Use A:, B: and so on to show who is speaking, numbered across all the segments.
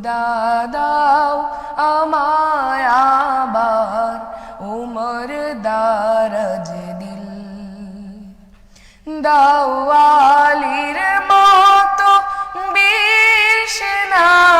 A: খুদা দাও উমর দারজ দিল। দাওয়ালির মতো বিষ সেনানি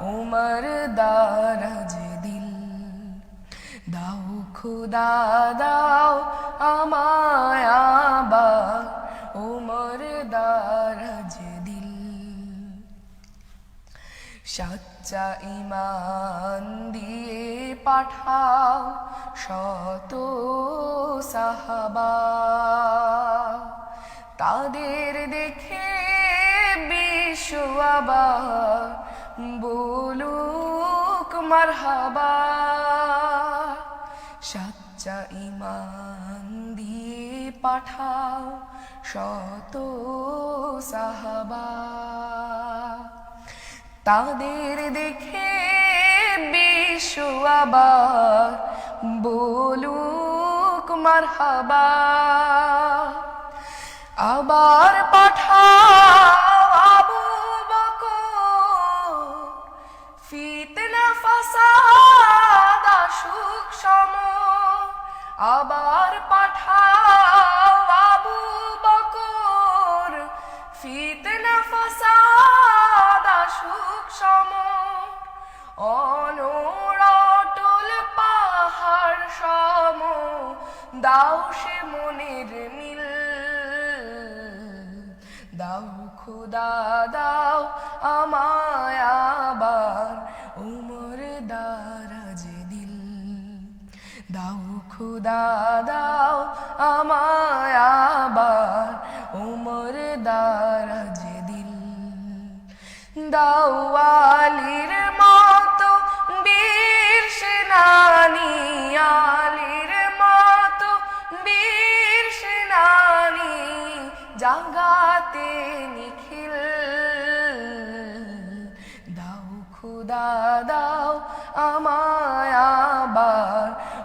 A: উমর দারাজ দিল। দাও খুদা, দাও আমায় আবার উমর দারাজ দিল। সচ্চা ইমান দিয়ে পাঠাও শত সাহাবা। তাদের দেখে বিশ্ব আবার বলুক মারহাবা, সচ্চা ইমান দিয়ে পাঠাও শত সাহাবা। তাদের দেখে বিশ্ব আবার বলুক মারহাবা। আবার পাঠাও আবার পাঠাও আবু বকর। ফিতনা, ফাসাদ, সুখ সম অনড়টল পাহাড় সম। দাও সে মনের মিল। দাও খুদা, দাও আমায় আবার দাও খুদা, দাও আমায় আবার উমর দারাজ দিল দাওয়ালির মতো বীর সেনানি, আলির মতো বীর সেনানি জাগাতে নিখিল। দাও খুদা, দাও আমায় আবার